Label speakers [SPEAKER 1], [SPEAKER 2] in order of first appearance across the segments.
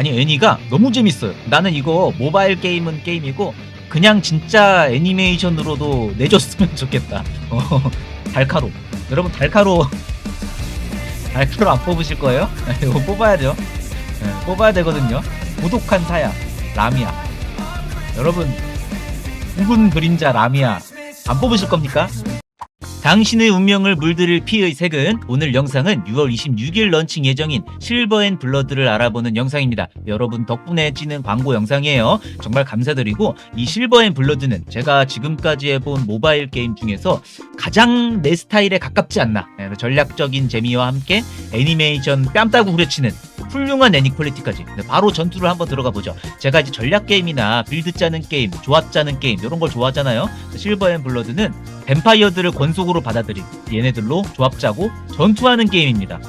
[SPEAKER 1] 아니 애니가 너무 재밌어요. 나는 이거 모바일 게임은 게임이고 그냥 진짜 애니메이션으로도 내줬으면 좋겠다. 어, 달카로. 여러분 달카로 달카로 안 뽑으실 거예요? 이거 뽑아야죠. 네, 뽑아야 되거든요. 고독한 사야 라미야. 여러분 붉은 그림자 라미야 안 뽑으실 겁니까? 당신의 운명을 물들일 피의 색은 오늘 영상은 6월 26일 런칭 예정인 실버 앤 블러드를 알아보는 영상입니다. 여러분 덕분에 찍는 광고 영상이에요. 정말 감사드리고 이 실버 앤 블러드는 제가 지금까지 해본 모바일 게임 중에서 가장 내 스타일에 가깝지 않나. 네, 전략적인 재미와 함께 애니메이션 뺨 따고 후려치는 훌륭한 애니 퀄리티까지 네, 바로 전투를 한번 들어가 보죠. 제가 이제 전략 게임이나 빌드 짜는 게임, 조합 짜는 게임 이런 걸 좋아하잖아요. 실버 앤 블러드는 뱀파이어들을 권속으로 받아들인 얘네들로 조합 짜고 전투하는 게임입니다.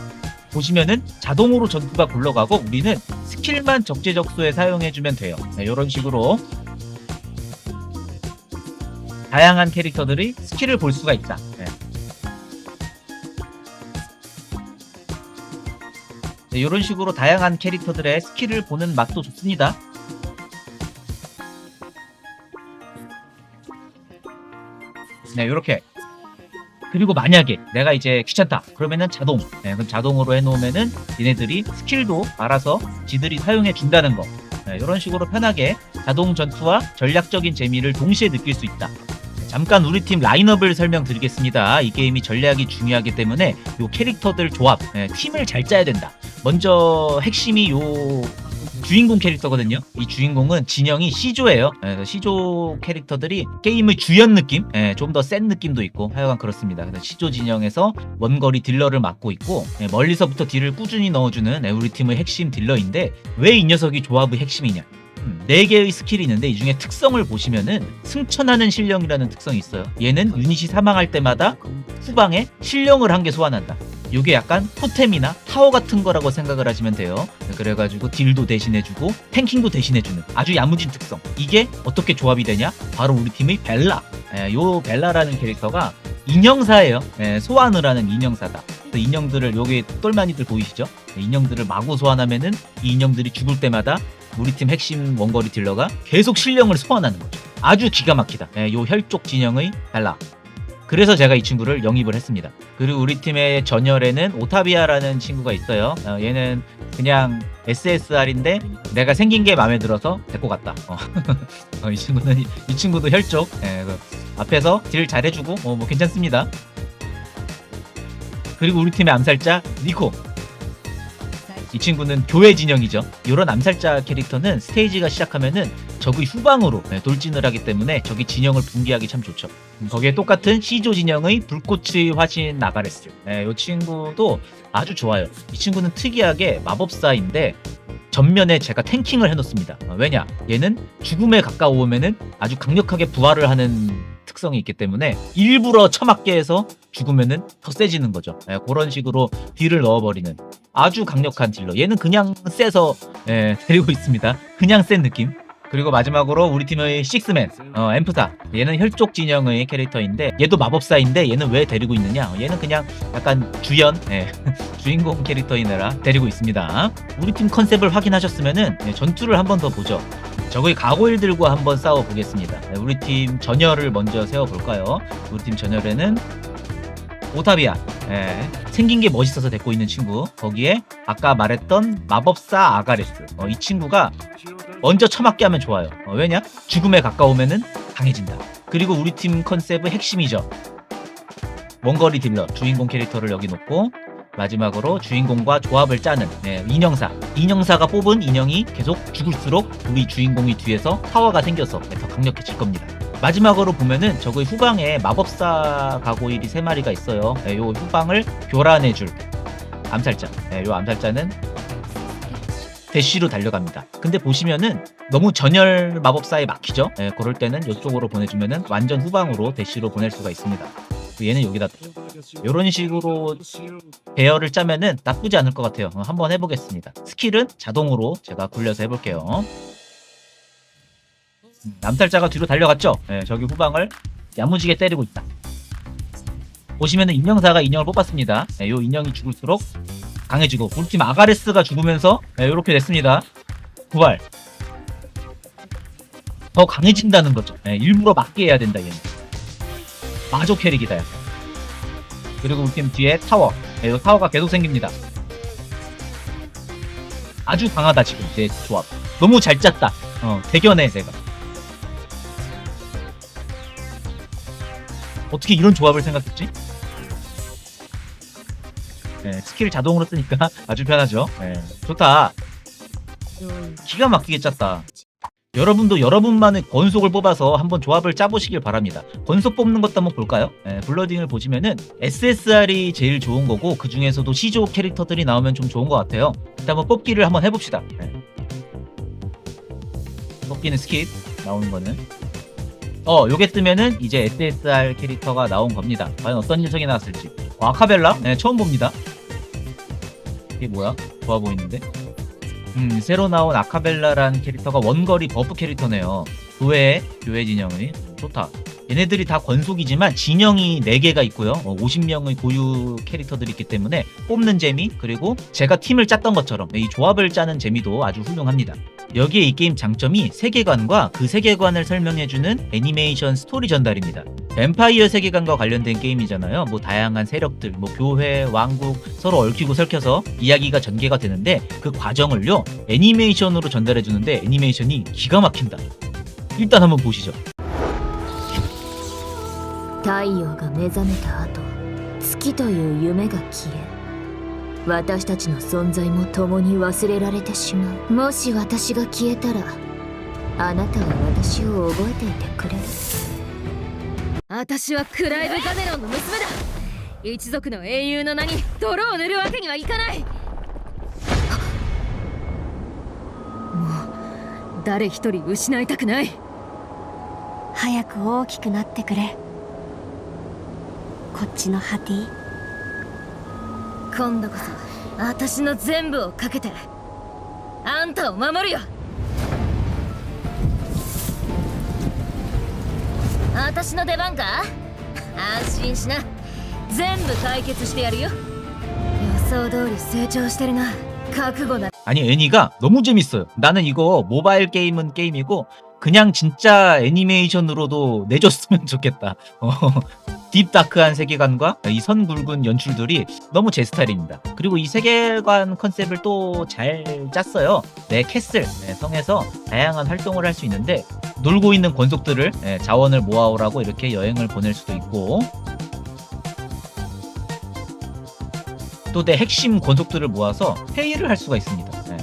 [SPEAKER 1] 보시면은 자동으로 전투가 굴러가고 우리는 스킬만 적재적소에 사용해주면 돼요. 네, 이런 식으로 다양한 캐릭터들이 스킬을 볼 수가 있다. 네. 이런 식으로 다양한 캐릭터들의 스킬을 보는 맛도 좋습니다. 네, 이렇게. 그리고 만약에 내가 이제 귀찮다. 그러면은 자동. 네, 그럼 자동으로 해놓으면은 얘네들이 스킬도 알아서 지들이 사용해 준다는 거. 네, 이런 식으로 편하게 자동 전투와 전략적인 재미를 동시에 느낄 수 있다. 네, 잠깐 우리 팀 라인업을 설명드리겠습니다. 이 게임이 전략이 중요하기 때문에 요 캐릭터들 조합, 네, 팀을 잘 짜야 된다. 먼저 핵심이 요 주인공 캐릭터거든요. 이 주인공은 진영이 시조예요. 예, 그래서 시조 캐릭터들이 게임의 주연 느낌, 예, 좀더 센 느낌도 있고 하여간 그렇습니다. 그래서 시조 진영에서 원거리 딜러를 맡고 있고 예, 멀리서부터 딜을 꾸준히 넣어주는 예, 우리 팀의 핵심 딜러인데 왜 이 녀석이 조합의 핵심이냐? 음, 네 개의 스킬이 있는데 이 중에 특성을 보시면은 승천하는 신령이라는 특성이 있어요. 얘는 유닛이 사망할 때마다 후방에 신령을 한 개 소환한다. 요게 약간 토템이나 타워 같은 거라고 생각을 하시면 돼요. 그래가지고 딜도 대신해주고 탱킹도 대신해주는 아주 야무진 특성. 이게 어떻게 조합이 되냐? 바로 우리 팀의 벨라. 예, 요 벨라라는 캐릭터가 인형사예요. 예, 소환을 하는 인형사다. 그 인형들을 여기 똘마니들 보이시죠? 예, 인형들을 마구 소환하면은 이 인형들이 죽을 때마다 우리 팀 핵심 원거리 딜러가 계속 실령을 소환하는 거죠. 아주 기가 막히다. 예, 요 혈족 진영의 벨라. 그래서 제가 이 친구를 영입을 했습니다. 그리고 우리 팀의 전열에는 오타비아라는 친구가 있어요. 어, 얘는 그냥 SSR인데 내가 생긴 게 마음에 들어서 데리고 갔다. 어. 어, 이 친구는 이 친구도 혈족. 예, 그 앞에서 딜 잘해주고 어, 뭐 괜찮습니다. 그리고 우리 팀의 암살자 니코. 이 친구는 교회 진영이죠. 이런 암살자 캐릭터는 스테이지가 시작하면은 적의 후방으로 네, 돌진을 하기 때문에 적이 진영을 붕괴하기 참 좋죠. 음, 거기에 똑같은 시조 진영의 불꽃의 화신 나가레스. 네, 이 친구도 아주 좋아요. 이 친구는 특이하게 마법사인데 전면에 제가 탱킹을 해놓습니다. 어, 왜냐? 얘는 죽음에 가까우면은 아주 강력하게 부활을 하는 특성이 있기 때문에 일부러 처맞게 해서 죽으면은 더 세지는 거죠. 예, 그런 식으로 딜을 넣어버리는 아주 강력한 딜러. 얘는 그냥 세서 예, 데리고 있습니다. 그냥 센 느낌. 그리고 마지막으로 우리 팀의 식스맨 어, 엠프사. 얘는 혈족 진영의 캐릭터인데 얘도 마법사인데 얘는 왜 데리고 있느냐? 얘는 그냥 약간 주연 예, 주인공 캐릭터이느라 데리고 있습니다. 우리 팀 컨셉을 확인하셨으면은 예, 전투를 한 번 더 보죠. 적의 가고일들과 한번 싸워 보겠습니다. 네, 우리 팀 전열을 먼저 세워 볼까요? 우리 팀 전열에는 오타비아 예, 생긴 게 멋있어서 데리고 있는 친구 거기에 아까 말했던 마법사 아가레스 어, 이 친구가 먼저 처맞게 하면 좋아요. 어, 왜냐? 죽음에 가까우면은 강해진다. 그리고 우리 팀 컨셉의 핵심이죠. 원거리 딜러 주인공 캐릭터를 여기 놓고 마지막으로 주인공과 조합을 짜는 네, 인형사. 인형사가 뽑은 인형이 계속 죽을수록 우리 주인공이 뒤에서 파워가 생겨서 네, 더 강력해질 겁니다. 마지막으로 보면은 저의 후방에 마법사 가고일이 세 마리가 있어요. 네, 요 후방을 교란해줄 암살자. 네, 요 암살자는 대쉬로 달려갑니다. 근데 보시면은 너무 전열 마법사에 막히죠? 예, 그럴 때는 이쪽으로 보내주면은 완전 후방으로 대쉬로 보낼 수가 있습니다. 얘는 여기다 이런 식으로 배열을 짜면은 나쁘지 않을 것 같아요. 어, 한번 해보겠습니다. 스킬은 자동으로 제가 굴려서 해볼게요. 음, 남탈자가 뒤로 달려갔죠? 예, 저기 후방을 야무지게 때리고 있다. 보시면은 인형사가 인형을 뽑았습니다. 예, 요 인형이 죽을수록 강해지고 우리 팀 아가레스가 죽으면서 네, 이렇게 됐습니다. 부활. 더 강해진다는 거죠. 예, 일부러 맞게 해야 된다 얘는. 마조 캐릭이다. 약간. 그리고 우리 팀 뒤에 타워. 예, 이 타워가 계속 생깁니다. 아주 강하다 지금 제 조합. 너무 잘 짰다. 어, 대견해 제가. 어떻게 이런 조합을 생각했지? 네, 스킬 자동으로 쓰니까 아주 편하죠. 네, 좋다. 기가 막히게 짰다. 여러분도 여러분만의 권속을 뽑아서 한번 조합을 짜보시길 바랍니다. 권속 뽑는 것도 한번 볼까요? 네, 블러딩을 보시면은 SSR이 제일 좋은 거고 그 중에서도 시조 캐릭터들이 나오면 좀 좋은 것 같아요. 일단 한번 뽑기를 한번 해봅시다. 네. 뽑기는 스킵 나오는 거는 어 요게 뜨면은 이제 SSR 캐릭터가 나온 겁니다. 과연 어떤 녀석이 나왔을지. 어, 아카벨라? 네, 처음 봅니다. 이게 뭐야? 좋아 보이는데? 음, 새로 나온 아카벨라란 캐릭터가 원거리 버프 캐릭터네요. 교회, 교회 진영이. 좋다. 얘네들이 다 권속이지만 진영이 4개가 있고요. 어, 50명의 고유 캐릭터들이 있기 때문에 뽑는 재미, 그리고 제가 팀을 짰던 것처럼 이 조합을 짜는 재미도 아주 훌륭합니다. 여기에 이 게임 장점이 세계관과 그 세계관을 설명해주는 애니메이션 스토리 전달입니다. 뱀파이어 세계관과 관련된 게임이잖아요. 뭐 다양한 세력들, 뭐 교회, 왕국 서로 얽히고 설켜서 이야기가 전개가 되는데 그 과정을요 애니메이션으로 전달해주는데 애니메이션이 기가 막힌다. 일단 한번 보시죠.
[SPEAKER 2] 太陽が目覚めた後月という夢が消え 私たちの存在も共に忘れられてしまう。もし私が消えたらあなたは私を覚えていてくれる。
[SPEAKER 3] 私はクライブ・ガネロンの娘だ。一族の英雄の名に泥を塗るわけにはいかない。もう誰一人失いたくない。
[SPEAKER 2] 早く大きくなってくれ。こっちのハティ
[SPEAKER 3] 今度こそ私の全部をかけてあんたを守るよ私の出番か安心しな全部解決してやるよ予想通り成長してるな覚悟な
[SPEAKER 1] 아니 애니가 너무 재밌어요. 나는 이거 모바일 게임은 게임이고 그냥 진짜 애니메이션으로도 내줬으면 좋겠다. 어, 딥다크한 세계관과 이 선 굵은 연출들이 너무 제 스타일입니다. 그리고 이 세계관 컨셉을 또 잘 짰어요. 내 캐슬, 네, 성에서 다양한 활동을 할 수 있는데 놀고 있는 권속들을 네, 자원을 모아오라고 이렇게 여행을 보낼 수도 있고 또 내 핵심 권속들을 모아서 회의를 할 수가 있습니다. 네.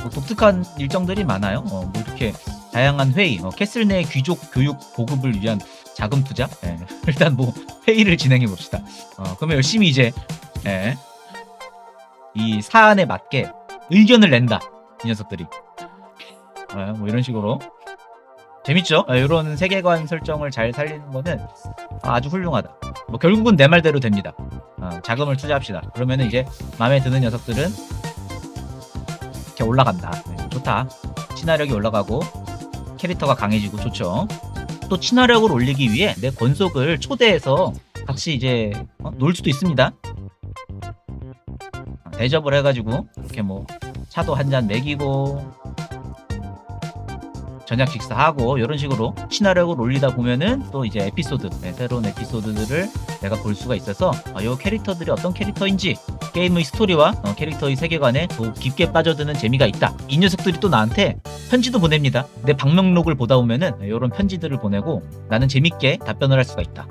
[SPEAKER 1] 뭐 독특한 일정들이 많아요. 어, 뭐 이렇게 다양한 회의, 어, 캐슬 내 귀족 교육 보급을 위한 자금 투자. 네. 일단 뭐 회의를 진행해 봅시다. 어, 그러면 열심히 이제 예, 이 사안에 맞게 의견을 낸다. 이 녀석들이. 어, 뭐 이런 식으로 재밌죠? 어, 이런 세계관 설정을 잘 살리는 거는 아주 훌륭하다. 뭐 결국은 내 말대로 됩니다. 어, 자금을 투자합시다. 그러면 이제 마음에 드는 녀석들은 이렇게 올라간다. 네, 좋다. 친화력이 올라가고 캐릭터가 강해지고 좋죠. 또 친화력을 올리기 위해 내 권속을 초대해서 같이 이제 어, 놀 수도 있습니다. 어, 대접을 해가지고 이렇게 뭐 차도 한 잔 먹이고 저녁 식사하고 이런 식으로 친화력을 올리다 보면은 또 이제 에피소드 네, 새로운 에피소드들을 내가 볼 수가 있어서 어, 이 캐릭터들이 어떤 캐릭터인지 게임의 스토리와 어, 캐릭터의 세계관에 더 깊게 빠져드는 재미가 있다. 이 녀석들이 또 나한테 편지도 보냅니다. 내 방명록을 보다 보면은 이런 편지들을 보내고 나는 재밌게 답변을 할 수가 있다.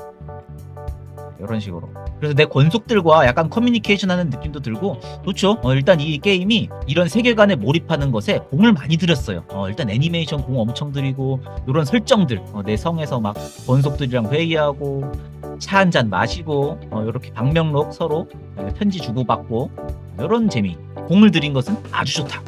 [SPEAKER 1] 이런 식으로. 그래서 내 권속들과 약간 커뮤니케이션 하는 느낌도 들고 좋죠. 어, 일단 이 게임이 이런 세계관에 몰입하는 것에 공을 많이 들였어요. 어, 일단 애니메이션 공 엄청 들이고 이런 설정들 어, 내 성에서 막 권속들이랑 회의하고 차 한 잔 마시고 이렇게 방명록 서로 예, 편지 주고받고 이런 재미 공을 들인 것은 아주 좋다.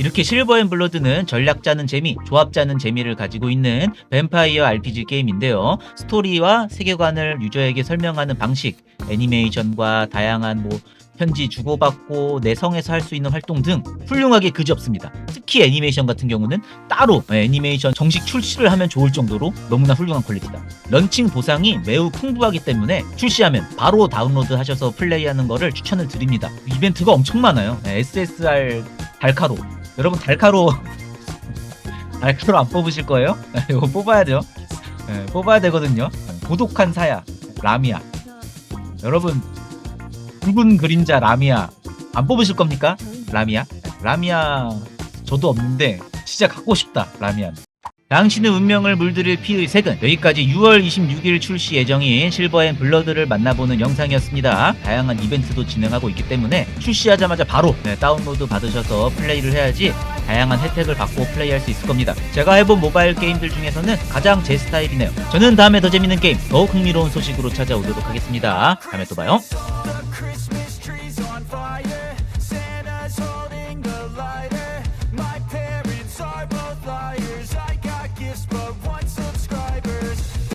[SPEAKER 1] 이렇게 실버 앤 블러드는 전략 짜는 재미, 조합 짜는 재미를 가지고 있는 뱀파이어 RPG 게임인데요. 스토리와 세계관을 유저에게 설명하는 방식, 애니메이션과 다양한 뭐 편지 주고받고 내성에서 할 수 있는 활동 등 훌륭하게 그지없습니다. 특히 애니메이션 같은 경우는 따로 애니메이션 정식 출시를 하면 좋을 정도로 너무나 훌륭한 퀄리티다. 런칭 보상이 매우 풍부하기 때문에 출시하면 바로 다운로드 하셔서 플레이하는 거를 추천을 드립니다. 이벤트가 엄청 많아요. 네, SSR 달카로. 여러분 달카로 달카로 안 뽑으실 거예요? 이거 뽑아야 돼요. 네, 뽑아야 되거든요. 고독한 사야 라미아. 여러분 붉은 그림자 라미아 안 뽑으실 겁니까? 라미아? 라미아 저도 없는데 진짜 갖고 싶다 라미아. 당신의 운명을 물들일 피의 색은 여기까지 6월 26일 출시 예정인 실버앤 블러드를 만나보는 영상이었습니다. 다양한 이벤트도 진행하고 있기 때문에 출시하자마자 바로 네, 다운로드 받으셔서 플레이를 해야지 다양한 혜택을 받고 플레이할 수 있을 겁니다. 제가 해본 모바일 게임들 중에서는 가장 제 스타일이네요. 저는 다음에 더 재밌는 게임, 더욱 흥미로운 소식으로 찾아오도록 하겠습니다. 다음에 또 봐요.